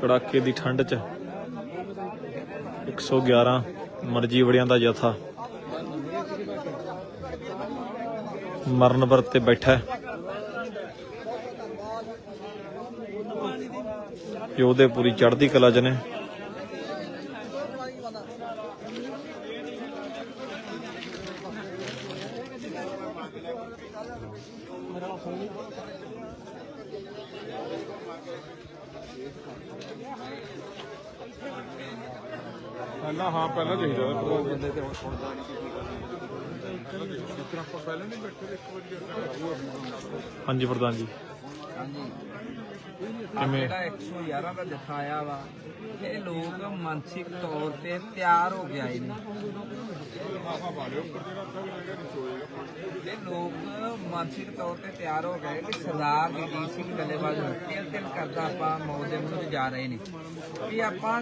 ਕੜਾਕੇ ਦੀ ਠੰਡ 'ਚ 111 ਮਰਜ਼ੀ ਵੜਿਆਂ ਦਾ ਜਥਾ ਮਰਨ ਵਰਤ ਤੇ ਬੈਠਾ ਯੋਧੇ ਪੂਰੀ ਚੜ੍ਹਦੀ ਕਲਾ 'ਚ ਨੇ। ਪਹਿਲਾਂ ਹਾਂ ਪਹਿਲਾਂ ਚਾਹੀਦਾ ਪ੍ਰਧਾਨ ਬੰਦੇ ਤੇ ਹੁਣ ਸੁਣਦਾ ਨਹੀਂ ਜਿਸ ਤਰ੍ਹਾਂ ਆਪਾਂ ਪਹਿਲਾਂ ਨਹੀਂ ਬੈਠੇ ਇੱਕ ਵਾਰੀ ਹਾਂਜੀ ਪ੍ਰਧਾਨ ਜੀ। ਹਾਂਜੀ। ਕਿਵੇਂ? ਜਿਹੜਾ 111 ਦਾ ਜਥਾ ਆਇਆ ਵਾ। ਇਹ ਲੋਕ ਮਾਨਸਿਕ ਤੌਰ ਤੇ ਤਿਆਰ ਹੋ ਕੇ ਆਏ ਨੇ। ਇਹ ਲੋਕ ਮਾਨਸਿਕ ਤੌਰ ਤੇ ਤਿਆਰ ਹੋ ਗਏ ਕਿ ਸਰਦਾਰ ਜਗਜੀਤ ਸਿੰਘ ਡੱਲੇਵਾਲ ਨੂੰ ਤਿਲ ਤਿਲ ਕਰਦਾ ਆਪਾਂ ਮੌਤ ਦੇ ਮੂੰਹ 'ਚ ਜਾ ਰਹੇ ਨੇ। ਵੀ ਆਪਾਂ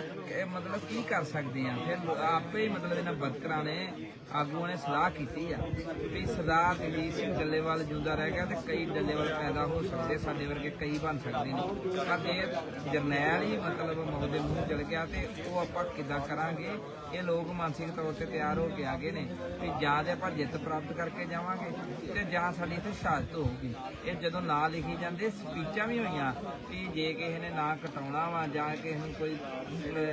ਮਤਲਬ ਕੀ ਕਰ ਸਕਦੇ ਆ ਫਿਰ ਆਪੇ ਹੀ ਮਤਲਬ ਇਹਨਾਂ ਵਰਕਰਾਂ ਨੇ ਆਗੂਆਂ ਨੇ ਸਲਾਹ ਕੀਤੀ ਆ ਵੀ ਸਰਦਾਰ ਜਗਜੀਤ ਸਿੰਘ ਡੱਲੇਵਾਲ ਜਿਉਂਦਾ ਰਹਿ ਗਿਆ ਤੇ ਕਈ ਡੱਲੇਵਾਲ ਪੈਦਾ ਹੋ ਸਕਦੇ, ਸਾਡੇ ਵਰਗੇ ਕਈ ਬਣ ਸਕਦੇ ਨੇ। ਪਰ ਜੇ ਜਰਨੈਲ ਹੀ ਮਤਲਬ ਮੌਤ ਦੇ ਮੂੰਹ ਚਲ ਗਿਆ ਤੇ ਉਹ ਆਪਾਂ ਕਿੱਦਾਂ ਕਰਾਂਗੇ? ਇਹ ਲੋਕ ਮਾਨਸਿਕ ਤੌਰ ਤੇ ਤਿਆਰ ਹੋ ਕੇ ਆ ਗਏ ਨੇ ਵੀ ਜਾਂ ਤੇ ਆਪਾਂ ਜਿੱਤ ਪ੍ਰਾਪਤ ਕਰਕੇ ਜਾਵਾਂਗੇ ਤੇ ਜਾਂ ਸਾਡੀ ਇੱਥੇ ਸ਼ਹਾਦਤ ਹੋਊਗੀ। ਇਹ ਜਦੋਂ ਨਾਂ ਲਿਖੀ ਜਾਂਦੇ, ਸਪੀਚਾਂ ਵੀ ਹੋਈਆਂ ਕਿ ਜੇ ਕਿਸੇ ਨੇ ਨਾਂ ਕਟਾਉਣਾ ਵਾ ਜਾਂ ਕਿਸੇ ਨੂੰ ਕੋਈ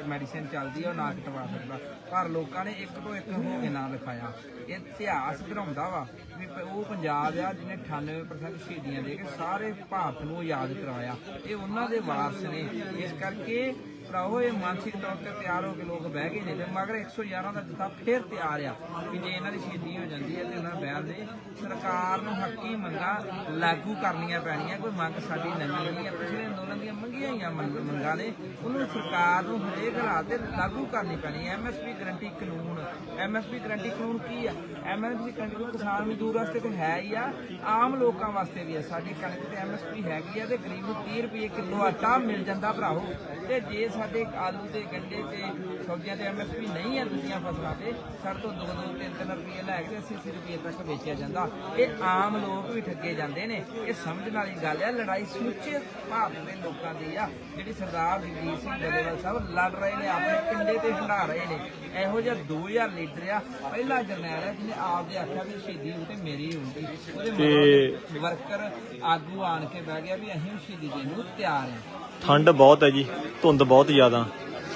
ਮੈਡੀਸਿਨ ਚੱਲਦੀ ਆ, ਉਹ ਨਾਂ ਕਟਵਾ ਸਕਦਾ। ਪਰ ਲੋਕਾਂ ਨੇ ਇੱਕ ਤੋਂ ਇੱਕ ਹੋ ਕੇ ਨਾਂ ਲਿਖਾਇਆ। ਇਹ ਇਤਿਹਾਸ ਘਰਾਉਂਦਾ ਵਾ ਵੀ ਉਹ ਪੰਜਾਬ ਆ ਜਿਹਨੇ 98% ਸ਼ਹੀਦੀਆਂ ਦੇ ਕੇ ਸਾਰੇ ਭਾਰਤ ਨੂੰ ਯਾਦ ਕਰਵਾਇਆ ਇਹ ਉਹਨਾਂ ਦੇ ਵਾਰਸ ਨੇ। ਇਸ ਕਰਕੇ ਭਰਾਓ ਇਹ ਮਾਨਸਿਕ ਤੌਰ ਤੇ ਤਿਆਰ ਹੋ ਕੇ ਲੋਕ ਬਹਿ ਗਏ ਨੇ ਤੇ ਮਗਰ 111 ਦਾ ਜਥਾ ਫੇਰ ਤਿਆਰ ਆ ਕਿ ਜੇ ਇਹਨਾਂ ਦੀ ਸ਼ਹੀਦੀ ਹੋ ਜਾਂਦੀ ਹੈ ਤੇ ਉਹਨਾਂ ਬਹਿ ਦੇ, ਸਰਕਾਰ ਨੂੰ ਹੱਕੀ ਮੰਗਾਂ ਲਾਗੂ ਕਰਨੀਆਂ ਪੈਣੀਆਂ, ਕੋਈ ਮੰਗ ਸਾਡੀ ਨਵੀਂ ਨਹੀਂ ਹੈ ਪਿਛਲੇ ਅੰਦੋਲਨ ਦੀਆਂ ਮੰਗੀਆਂ ਹੋਈਆਂ ਮੰਗ- ਮੰਗਾਂ ਨੇ, ਉਹਨੂੰ ਸਰਕਾਰ ਨੂੰ ਹਰੇਕ ਹਾਲਾਤ ਤੇ ਲਾਗੂ ਕਰਨੀ ਪੈਣੀ ਹੈ। ਐਮਐਸਪੀ ਗਰੰਟੀ ਕਾਨੂੰਨ ਐਮਐਸਪੀ ਗਰੰਟੀ ਕਾਨੂੰਨ ਕੀ ਆ? ਐਮਐਸਪੀ ਗਰੰਟੀ ਕਾਨੂੰਨ ਕਿਸਾਨ ਮਜ਼ਦੂਰ ਵਾਸਤੇ ਤੇ ਹੈ ਹੀ ਆ, ਆਮ ਲੋਕਾਂ ਵਾਸਤੇ ਵੀ ਆ। ਸਾਡੀ ਕਣਕ ਤੇ ਐਮਐਸਪੀ ਹੈਗੀ ਆ ਤੇ ਗਰੀਬ ਨੂੰ 30 ਰੁਪਏ ਕਿਲੋ ਆਟਾ ਮਿਲ ਜਾਂਦਾ ਭਰਾਓ ਤੇ ਜੇ ਸਾਡੇ ਆਲੂ ਤੇ ਗੰਡੇ ਤੇ ਸਬਜ਼ੀਆਂ ਤੇ ਐਮਐਸਪੀ ਨਹੀਂ ਹੈ ਦੂਜੀਆਂ ਫਸਲਾਂ ਤੇ ਸਾਡੇ ਤੋਂ 2 2 3 3 ਰੁਪਏ ਲੈ ਕੇ 80 80 ਰੁਪਏ ਤੱਕ ਵੇਚਿਆ ਜਾਂਦਾ। ਇਹ ਆਮ ਲੋਕ ਵੀ ਠੱਗੇ ਜਾਂਦੇ ਨੇ। ਇਹ ਸਮਝਣ ਵਾਲੀ ਗੱਲ ਹੈ ਲੜਾਈ ਸਮੁੱਚੇ ਭਾਰਤ ਦੇ ਲੋਕਾਂ ਦੀ ਆ। ਜਿਹੜੀ ਸਰਦਾਰ ਜਗਜੀਤ ਸਿੰਘ ਡੱਲੇਵਾਲ ਸਾਹਿਬ ਲੜ ਰਹੇ ਨੇ ਆਪਣੇ ਪਿੰਡੇ ਤੇ ਹੰਡਾ ਰਹੇ ਨੇ ਇਹੋ ਜਿਹਾ 2000 ਲੀਡਰ ਆ। ਪਹਿਲਾ ਜਰਨੈਲ ਹੈ ਜਿਹਨੇ ਆਪ ਦੇ ਆਖਿਆ ਵੀ ਸ਼ਹੀਦੀ ਹੋਊ ਤੇ ਮੇਰੀ ਹੋਊਗੀ ਉਹਦੇ ਵਰਕਰ ਆਗੂ ਆਣ ਕੇ ਬਹਿ ਗਿਆ ਵੀ ਅਸੀਂ ਸ਼ਹੀਦੀ ਦੇਣ ਨੂੰ ਤਿਆਰ ਹਾਂ। ਠੰਡ ਬਹੁਤ ਹੈ ਜੀ ਧੁੰਦ ਬਹੁਤ ਜ਼ਿਆਦਾ।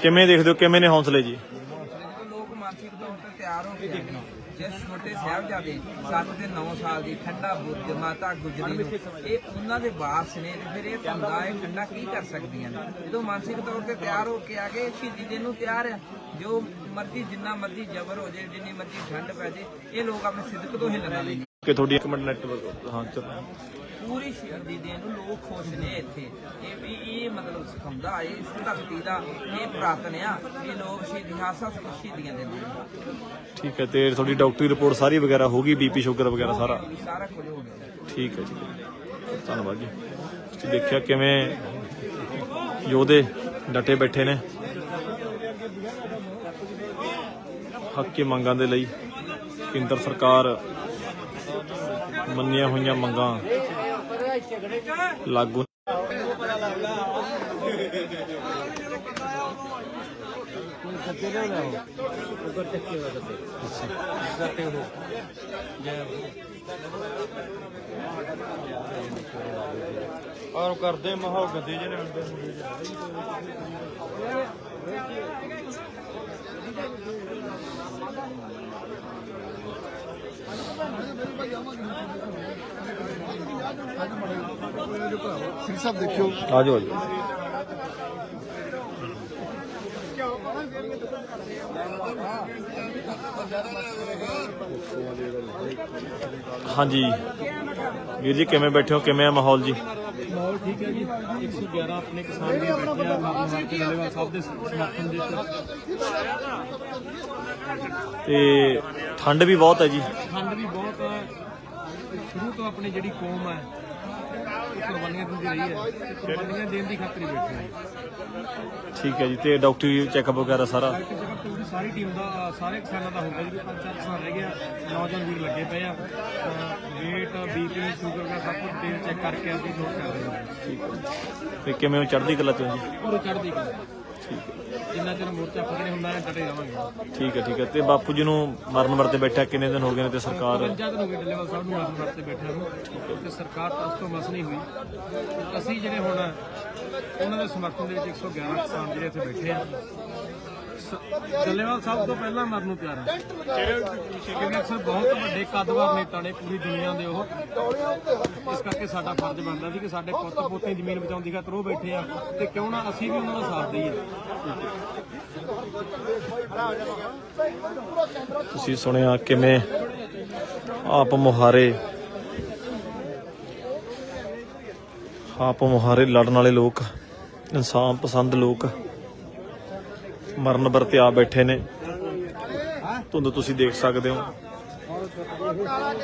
ਕਿਵੇਂ ਦੇਖਦੇ ਹੋ ਕਿਵੇਂ ਨੇ ਹੌਸਲੇ ਜੀ? ਲੋਕ ਮਾਨਸਿਕ ਤੌਰ ਤੇ ਤਿਆਰ ਹੋ ਕੇ ਦੇਖਣਾ ਜੇ ਛੋਟੇ ਸਾਹਿਬਜ਼ਾਦੇ 7 ਤੇ 9 ਸਾਲ ਦੀ ਠੰਡਾ ਬੁੱਧ ਮਾਤਾ ਗੁਜਰੀ ਨੂੰ ਇਹ ਉਹਨਾਂ ਦੇ ਵਾਰਸ ਨੇ ਤੇ ਫਿਰ ਇਹ ਧੰਦਾ ਇਹ ਠੰਡਾ ਕੀ ਕਰ ਸਕਦੀਆਂ ਨੇ? ਜਦੋਂ ਮਾਨਸਿਕ ਤੌਰ ਤੇ ਤਿਆਰ ਹੋ ਕੇ ਆ ਗਏ ਸ਼ਹੀਦੀ ਦੇਣ ਨੂੰ ਤਿਆਰ ਆ। ਜੋ ਮਰਜ਼ੀ ਜਿੰਨਾ ਮਰਜ਼ੀ ਜ਼ਬਰ ਹੋ ਜੇ ਜਿੰਨੀ ਮਰਜ਼ੀ ਠੰਡ ਪੈ ਜੇ ਇਹ ਲੋਕ ਆਪਣੇ ਸਿੱਧਕ ਤੋਂ ਹਿੱਲਣਾ ਨਹੀਂ ਕਿ ਤੁਹਾਡੀ ਇੱਕ ਮਿੰਟ ਨੈਟਵਰਕ ਹਾਂ ਚਲੋ। ਪੂਰੀ ਸ਼ਹੀਦੀ ਦੇਣ ਨੂੰ ਲੋਕ ਖੁਸ਼ ਨੇ ਇੱਥੇ। ਇਹ ਵੀ ਇਹ ਮਤਲਬ ਸਿਖਾਉਂਦਾ ਇਹ ਇਸ ਧਰਤੀ ਦਾ ਇਹ ਪ੍ਰਾਤਨ ਆ ਇਹ ਲੋਕ ਸ਼ਹੀਦੀ ਹਾਸਾ ਸ਼ਹੀਦੀਆਂ ਦਿੰਦੇ ਨੇ ਠੀਕ ਹੈ ਤੇ ਤੁਹਾਡੀ ਡਾਕਟਰੀ ਰਿਪੋਰਟ ਸਾਰੀ ਵਗੈਰਾ ਹੋ ਗਈ ਬੀਪੀ ਸ਼ੂਗਰ ਵਗੈਰਾ ਸਾਰਾ? ਸਾਰਾ ਕੁਝ ਹੋ ਗਿਆ। ਠੀਕ ਹੈ ਜੀ। ਧੰਨਵਾਦ ਜੀ। ਤੁਸੀਂ ਦੇਖਿਆ ਕਿਵੇਂ ਯੋਧੇ ਡਟੇ ਬੈਠੇ ਨੇ? ਹੱਕੀ ਮੰਗਾਂ ਦੇ ਲਈ ਕੇਂਦਰ ਸਰਕਾਰ ਮੰਨੀਆਂ ਹੋਈਆਂ ਮੰਗਾਂ। ਲਾਗੂ ਔਰ ਕਰਦੇ ਮਾਹੌਲ ਗੰਦੇ ਜਿਹੇ ਸਾਹਿਬ ਦੇਖਿਓ ਆ ਜਾਓ ਹਾਂਜੀ। ਵੀਰ ਜੀ ਕਿਵੇਂ ਬੈਠੇ ਹੋ? ਕਿਵੇਂ ਆ ਮਾਹੌਲ ਜੀ? ਮਾਹੌਲ ਠੀਕ ਹੈ ਜੀ। 111 ਆਪਣੇ ਕਿਸਾਨ ਵੀ ਬੈਠੇ ਆ ਡੱਲੇਵਾਲ ਸਾਹਿਬ ਦੇ ਸਮਰਥਨ ਦੇ ਤੇ ਠੰਡ ਵੀ ਬਹੁਤ ਹੈ ਜੀ। ਠੰਡ ਵੀ ਬਹੁਤ ਹੈ। ਸ਼ੁਰੂ ਤੋਂ ਆਪਣੀ ਜਿਹੜੀ ਕੌਮ ਹੈ ਕੁਰਬਾਨੀਆਂ ਦਿੰਦੀ ਰਹੀ ਹੈ। ਤੇ ਕੁਰਬਾਨੀਆਂ ਦੇਣ ਦੀ ਖਾਤਰ ਹੀ ਬੈਠੇ ਆ ਠੀਕ ਹੈ ਜੀ ਤੇ ਡਾਕਟਰੀ ਚੈੱਕਅਪ ਵਗੈਰਾ ਸਾਰਾ? ਇੱਕ ਜਗ੍ਹਾ ਪੂਰੀ ਸਾਰੀ ਟੀਮ ਦਾ ਸਾਰੇ ਕਿਸਾਨਾਂ ਦਾ ਹੁੰਦਾ ਜੀ। ਪੰਜ ਚਾਰ ਕਿਸਾਨ ਰਹਿ ਗਿਆ ਨੌਜਵਾਨ ਵੀਰ ਲੱਗੇ ਪਏ ਆ। weight ਬੀਪੀ ਸ਼ੂਗਰ ਦਾ ਸਭ ਕੁਝ ਤੇਲ ਚੈੱਕ ਕਰਕੇ ਅਸੀਂ ਨੋਟ ਕਰਦੇ ਹਾਂ। ਠੀਕ ਹੈ। ਤੇ ਕਿਵੇਂ ਉਹ ਚੜ੍ਹਦੀ ਕਲਾ ਤੋਂ ਜੀ? ਪੂਰੇ ਚੜ੍ਹਦੀ ਕਲਾ ਜਿੰਨਾ ਚਿਰ ਮੋਰਚਾ ਫੜਨੇ ਹੁੰਦਾ ਹੈ ਡਟੇ ਰਵਾਂਗੇ ਠੀਕ ਹੈ ਠੀਕ ਹੈ। ਤੇ ਬਾਪੂ ਜੀ ਨੂੰ ਮਰਨ ਵਰਤੇ ਬੈਠਾ ਕਿੰਨੇ ਦਿਨ ਹੋ ਗਏ ਨੇ ਤੇ ਸਰਕਾਰ? ਪੰਜਾਂ ਦਿਨ ਹੋ ਗਏ ਡੱਲੇਵਾਲ ਸਾਹਿਬ ਨੂੰ ਮਾਰਨ ਵਾਸਤੇ ਬੈਠਿਆਂ ਨੂੰ। ਤੇ ਸਰਕਾਰ ਤਾਂ ਉਸ ਤੋਂ ਮਸ ਨਹੀਂ ਹੋਈ। ਅਸੀਂ ਜਿਹੜੇ ਹੁਣ ਉਹਨਾਂ ਦੇ ਸਮਰਥਨ ਦੇ ਵਿੱਚ 111 ਕਿਸਾਨ ਜਿਹੜੇ ਇੱਥੇ ਬੈਠੇ ਆ। ਡੱਲੇਵਾਲ ਸਾਹਿਬ ਤੋਂ ਪਹਿਲਾਂ ਮਰਨ ਨੂੰ ਤਿਆਰ ਕਿਉਂਕਿ ਅਕਸਰ ਬਹੁਤ ਵੱਡੇ ਕੱਦਵਾਰ ਨੇਤਾ ਨੇ ਪੂਰੀ ਦੁਨੀਆ ਦੇ ਉਹ। ਇਸ ਕਰਕੇ ਸਾਡਾ ਫਰਜ਼ ਬਣਦਾ ਸੀ ਕਿ ਸਾਡੇ ਪੁੱਤ ਪੋਤੇ ਜ਼ਮੀਨ ਬਚਾਉਣ ਦੀ ਖਾਤਰ ਉਹ ਬੈਠੇ ਆ ਤੇ ਕਿਉਂ ਨਾ ਅਸੀਂ ਵੀ ਉਹਨਾਂ ਦਾ ਸਾਥ ਦਈਏ। ਤੁਸੀਂ ਸੁਣਿਆ ਕਿਵੇਂ ਆਪ ਮੁਹਾਰੇ ਆਪ ਮੁਹਾਰੇ ਲੜਨ ਵਾਲੇ ਲੋਕ, ਇਨਸਾਨ ਪਸੰਦ ਲੋਕ ਮਰਨ ਵਰਤੇ ਆ ਬੈਠੇ ਨੇ। ਧੁੰਦ ਤੁਸੀਂ ਦੇਖ ਸਕਦੇ ਹੋ।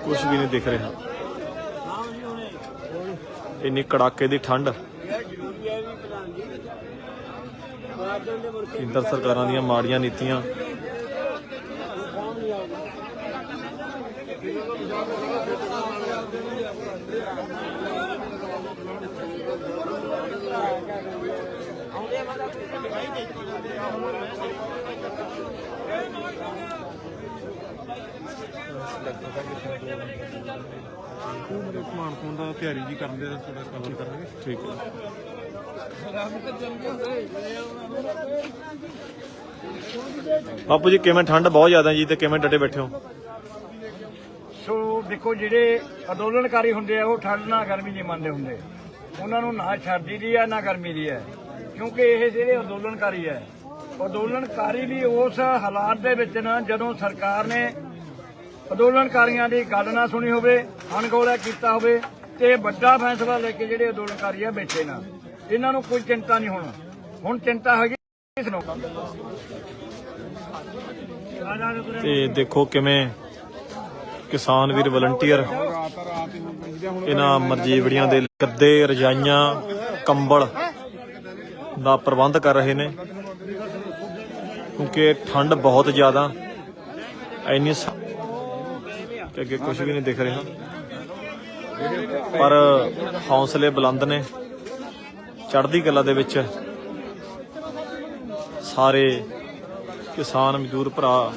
ਕੁਝ ਵੀ ਨਹੀਂ ਦਿਖ ਰਿਹਾ। ਇੰਨੀ ਕੜਾਕੇ ਦੀ ਠੰਡ। ਕੇਂਦਰ ਸਰਕਾਰਾਂ ਦੀਆਂ ਮਾੜੀਆਂ ਨੀਤੀਆਂ। ਉਹ ਮੇਰੇ ਸਮਾਨ ਫੋਨ ਦਾ ਤਿਆਰੀ ਜੀ ਕਰਨ ਦੇ ਥੋੜਾ ਕੰਮ ਕਰਨਗੇ ਠੀਕ ਹੈ ਬਾਪੂ ਜੀ, ਕਿਵੇਂ ਠੰਡ ਬਹੁਤ ਜ਼ਿਆਦਾ ਜੀ ਤੇ ਕਿਵੇਂ ਡਟੇ ਬੈਠੇ ਹੋ? ਸੋ ਦੇਖੋ, ਜਿਹੜੇ ਅੰਦੋਲਨਕਾਰੀ ਹੁੰਦੇ ਆ, ਉਹ ਠੰਡ ਨਾ ਗਰਮੀ ਨਹੀਂ ਮੰਨਦੇ ਹੁੰਦੇ। ਉਹਨਾਂ ਨੂੰ ਨਾ ਸਰਦੀ ਦੀ ਹੈ ਨਾ ਗਰਮੀ ਦੀ ਹੈ ਕਿਉਂਕਿ ਇਹ ਜਿਹੜੇ ਅੰਦੋਲਨਕਾਰੀ ਹੈ ਅੰਦੋਲਨਕਾਰੀ ਵੀ ਉਸ ਹਾਲਾਤ ਦੇ ਵਿੱਚ ਨਾ ਜਦੋਂ ਸਰਕਾਰ ਨੇ ਅੰਦੋਲਨਕਾਰੀਆਂ ਦੀ ਗੱਲ ਨਾ ਸੁਣੀ ਹੋਵੇ ਅਣਗੌਲਿਆ ਕੀਤਾ ਹੋਵੇ ਤੇ ਵੱਡਾ ਫੈਸਲਾ ਲੈ ਕੇ ਜਿਹੜੇ ਅੰਦੋਲਨਕਾਰੀ ਆ ਬੈਠੇ ਨਾ ਇਹਨਾਂ ਨੂੰ ਕੋਈ ਚਿੰਤਾ ਨਹੀਂ ਹੁਣ। ਹੁਣ ਚਿੰਤਾ ਹੈਗੀ ਇਸ ਨੂੰ। ਤੇ ਦੇਖੋ ਕਿਵੇਂ ਕਿਸਾਨ ਵੀਰ ਵਲੰਟੀਅਰ ਇਹਨਾਂ ਮਰਜੀਵੜੀਆਂ ਦੇ ਕੱਦੇ ਰਜਾਈਆਂ ਕੰਬਲ ਦਾ ਪ੍ਰਬੰਧ ਕਰ ਰਹੇ ਨੇ। ਕਿਉਂਕਿ ਠੰਡ ਬਹੁਤ ਜ਼ਿਆਦਾ। ਐਨੀ ਸ- ਅੱਗੇ ਕੁਝ ਵੀ ਨਹੀਂ ਦਿਖ ਰਿਹਾ। ਪਰ ਹੌਸਲੇ ਬੁਲੰਦ ਨੇ। ਚੜ੍ਹਦੀ ਕਲਾ ਦੇ ਵਿੱਚ ਸਾਰੇ ਕਿਸਾਨ, ਮਜ਼ਦੂਰ ਭਰਾ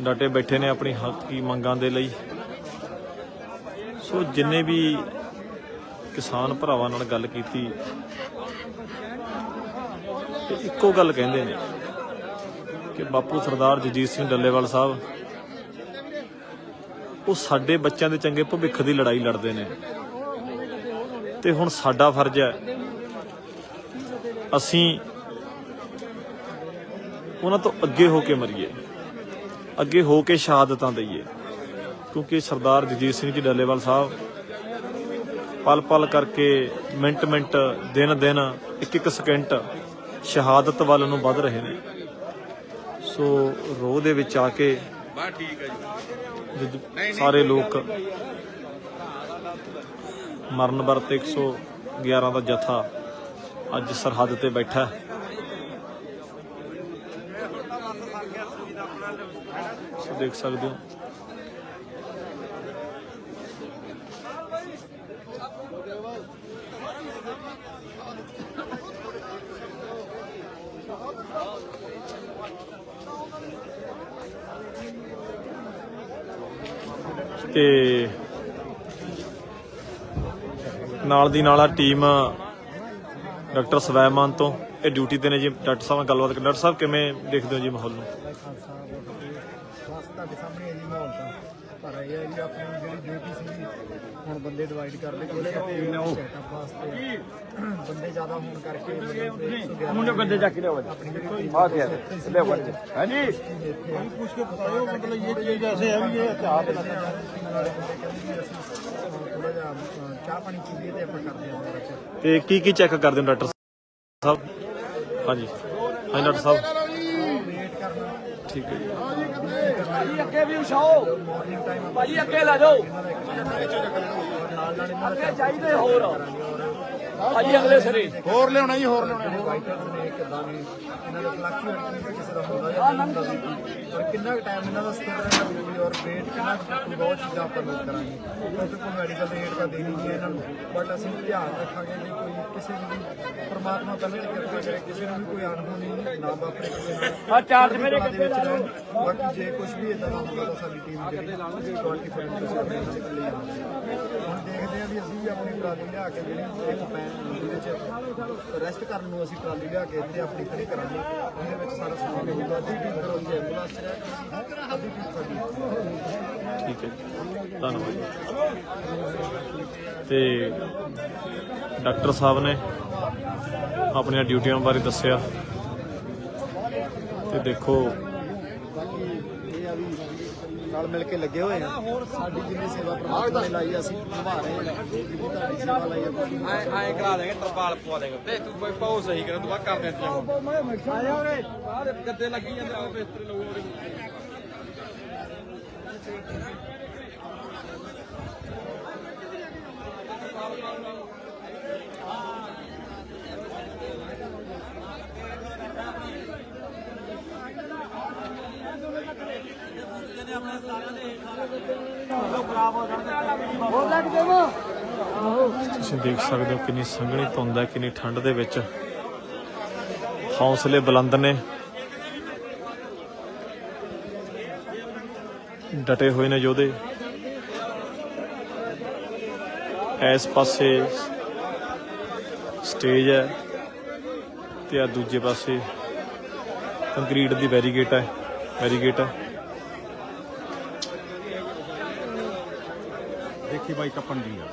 ਡਟੇ ਬੈਠੇ ਨੇ ਆਪਣੀ ਹੱਕੀ ਮੰਗਾਂ ਦੇ ਲਈ। ਸੋ ਜਿੰਨੇ ਵੀ ਕਿਸਾਨ ਭਰਾਵਾਂ ਨਾਲ ਗੱਲ ਕੀਤੀ ਤੇ ਇੱਕੋ ਗੱਲ ਕਹਿੰਦੇ ਨੇ ਕਿ ਬਾਪੂ ਸਰਦਾਰ ਜਗਜੀਤ ਸਿੰਘ ਡੱਲੇਵਾਲ ਸਾਹਿਬ, ਉਹ ਸਾਡੇ ਬੱਚਿਆਂ ਦੇ ਚੰਗੇ ਭਵਿੱਖ ਦੀ ਲੜਾਈ ਲੜਦੇ ਨੇ। ਤੇ ਹੁਣ ਸਾਡਾ ਫਰਜ਼ ਹੈ, ਅਸੀਂ ਉਹਨਾਂ ਤੋਂ ਅੱਗੇ ਹੋ ਕੇ ਮਰੀਏ, ਅੱਗੇ ਹੋ ਕੇ ਸ਼ਹਾਦਤਾਂ ਦਈਏ। ਕਿਉਂਕਿ ਸਰਦਾਰ ਜਗਜੀਤ ਸਿੰਘ ਜੀ ਡੱਲੇਵਾਲ ਸਾਹਿਬ ਪਲ ਪਲ ਕਰਕੇ ਮਿੰਟ ਮਿੰਟ ਦਿਨ ਦਿਨ ਇੱਕ ਇੱਕ ਸਕਿੰਟ ਸ਼ਹਾਦਤ ਵੱਲ ਨੂੰ ਵੱਧ ਰਹੇ ਨੇ। ਸੋ ਰੋਹ ਦੇ ਵਿੱਚ ਆ ਕੇ ਜਦ ਸਾਰੇ ਲੋਕ ਮਰਨ ਵਰਤ 111 ਦਾ ਜਥਾ ਅੱਜ ਸਰਹੱਦ ਤੇ ਬੈਠਾ ਹੈ। ਸੋ ਦੇਖ ਸਕਦੇ ਹੋ। ਤੇ ਨਾਲ ਦੀ ਨਾਲ ਆ ਟੀਮ ਡਾਕਟਰ ਸਵੈਮਾਨ ਤੋਂ। ਇਹ ਡਿਊਟੀ ਤੇ ਨੇ ਜੀ। ਡਾਕਟਰ ਸਾਹਿਬ ਨਾਲ ਗੱਲਬਾਤ ਕਰ ਡਾਕਟਰ ਸਾਹਿਬ, ਕਿਵੇਂ ਦੇਖਦੇ ਹੋ ਜੀ ਮਾਹੌਲ ਨੂੰ? ਤੁਹਾਡੇ ਸਾਹਮਣੇ ਇਹ ਮਾਹੌਲ ਤਾਂ। ਪਰ ਇਹ ਹੈ ਆਪਣੀ ਜਿਹੜੀ ਡਿਊਟੀ ਸੀ ਹੁਣ ਬੰਦੇ ਡਿਵਾਈਡ ਕਰ ਲਏ ਸੈਟਅਪ ਵਾਸਤੇ ਬੰਦੇ ਜ਼ਿਆਦਾ ਹੋਣ ਕਰਕੇ ਮੁੰਡੇ ਬੰਦੇ ਜਾ। ਕੇ ਲਿਆਓ ਆਪਣੀ ਜਿਹੜੀ ਆ ਗਿਆ ਲੈ ਵੜ ਹਾਂਜੀ। ਪੁੱਛ ਕੇ ਬਤਾਓ ਮਤਲਬ ਇਹ ਚੀਜ਼ ਐਸੇ ਹੈ ਵੀ ਇਹ ਚਾਹ ਥੋੜਾ ਜਿਹਾ ਚਾਹ ਪਾਣੀ ਪੀਈਏ ਤੇ ਆਪਾਂ ਕਰਦੇ ਹਾਂ ਤੇ ਕੀ ਕੀ ਚੈੱਕ ਕਰਦੇ ਹੋ ਡਾਕਟਰ ਸਾਹਿਬ? ਹਾਂਜੀ। ਹਾਂਜੀ ਡਾਕਟਰ ਸਾਹਿਬ। ਵੇਟ ਕਰਨਾ। ਠੀਕ ਹੈ ਜੀ। ਭਾਈ ਅੱਗੇ ਵੀ ਉਛਾਓ। ਮਾਰਨਿੰਗ ਟਾਈਮ ਭਾਈ ਅੱਗੇ ਲੈ ਜਾਓ। ਦਾ ਚਾਹੀਦੇ ਹੋਰ। ਭਾਜੀ ਅਗਲੇ ਸਿਰੇ। ਹੋਰ ਲਿਆਉਣਾ ਜੀ ਹੋਰ ਲਿਆਉਣਾ। ਫਾਈਟਰਸ ਨੇ ਕਿੱਦਾਂ ਨੇ ਇਹਨਾਂ ਦਾ ਫਲਕਚੁਏਟ ਨਹੀਂ ਕਿਸੇ ਦਾ ਹੁੰਦਾ ਜਾਂ ਨਹੀਂ ਹੁੰਦਾ ਸੀ ਔਰ ਕਿੰਨਾ ਟਾਈਮ ਇਹਨਾਂ ਦਾ ਸਥਿਰ ਰਹਿਣਾ ਜ਼ਰੂਰੀ ਔਰ ਵੇਟ ਕਿੰਨਾ ਕੁ ਬਹੁਤ ਚੀਜ਼ਾਂ ਆਪਾਂ ਨੋਟ ਕਰਾਂਗੇ। ਕਿਉਂਕਿ ਕੋਈ ਮੈਡੀਕਲ ਦੇ ਰੇਟ ਤਾਂ ਦੇਣੀ ਨਹੀਂ ਹੈ ਇਹਨਾਂ ਨੂੰ। ਬਟ ਅਸੀਂ ਧਿਆਨ ਰੱਖਾਂਗੇ ਕਿ ਕੋਈ ਵੀ ਪ੍ਰਮਾਤਮਾ ਪਹਿਲਾਂ ਹੀ ਕਿਰਪਾ ਕਰੇ ਕਿਸੇ ਨੂੰ ਵੀ ਕੋਈ ਅਣਹੋਣੀ ਨਾ ਵਾਪਰੇ ਕਿਸੇ ਨਾਲ ਆ ਚਾਰ ਸਵੇਰੇ ਦੇ ਵਿੱਚ ਰਹਿਣ ਬਾਕੀ ਜੇ ਕੁਝ ਵੀ ਇਦਾਂ ਦਾ ਹੁੰਦਾ ਤਾਂ ਸਾਡੀ ਟੀਮ ਜਿਹੜੀ 20% ਅਸੀਂ ਆਪਣੇ ਨਾਲ ਇਕੱਲੇ ਆਵਾਂਗੇ ਹੁਣ ਦੇਖਦੇ ਆ ਵੀ ਅਸੀਂ ਵੀ ਆਪਣੀ ਟਰਾਲੀ ਲਿਆ ਕੇ ਜਿਹੜੀ ਇੱਕ ਪੈਨ ਜਿਹਦੇ ਚ ਰੈਸਟ ਕਰਨ ਨੂੰ ਅਸੀਂ ਟਰਾਲੀ ਲਿਆ ਕੇ ਇੱਥੇ ਆਪਣੀ ਖੜੀ ਕਰਾਂਗੇ। ਉਹਦੇ ਵਿੱਚ ਸਾਰਾ ਸਮਾਨ ਹੋਊਗਾ। ਅੱਧੀ ਟੀਮ ਉਹਦੀ ਐਂਬੂਲੈਂਸ ਹੈ ਜੀ। ਧੰਨਵਾਦ ਜੀ। ਤੇ ਡਾਕਟਰ ਸਾਹਿਬ ਨੇ ਆਪਣੀਆਂ ਡਿਊਟੀਆਂ ਬਾਰੇ ਦੱਸਿਆ। ਤੇ ਦੇਖੋ। ਨਾਲ ਮਿਲ ਕੇ ਲੱਗੇ ਹੋਏ ਆ। ਸਾਡੀ ਜਿੰਨੀ ਸੇਵਾ ਪ੍ਰਮਾਤਮਾ ਨੇ ਲਾਈ ਆ, ਅਸੀਂ ਨਿਭਾ ਰਹੇ ਹਾਂ ਜਿੰਨੀ ਤੁਹਾਡੀ ਸੇਵਾ ਲਾਈ ਆ। ਐ ਐ ਕਰਾ ਦੇਗੇ ਤਰਪਾਲ ਪਵਾ ਦੇਗੇ ਤੇ ਤੂੰ ਕੋਈ ਪਾਉ ਸਹੀ ਕਰਨ ਤੋਂ ਬਾਅਦ ਕਰ ਦੇ ਤੀਆਂ ਆਇਆ ਓਏ। ਆਹ ਗੱਦੇ ਲੱਗੀ ਜਾਂਦੇ ਉਹ ਬਿਸਤਰੇ ਲਗੋ ਤੁਸੀਂ ਦੇਖ ਸਕਦੇ ਹੋ ਕਿੰਨੀ ਸੰਘਣੀ ਧੁੰਦ ਹੈ, ਕਿੰਨੀ ਠੰਡ ਦੇ ਵਿੱਚ। ਹੌਸਲੇ ਬੁਲੰਦ ਨੇ। ਡਟੇ ਹੋਏ ਨੇ ਯੋਧੇ। ਇਸ ਪਾਸੇ ਸਟੇਜ ਹੈ ਤੇ ਆ ਦੂਜੇ ਪਾਸੇ ਕੰਕਰੀਟ ਦੀ ਬੈਰੀਗੇਟ ਹੈ ਬੈਰੀਗੇਟ ਹੈ। ਦੇਖੀ ਬਾਈ ਕੱਪਣ ਦੀ ਆ।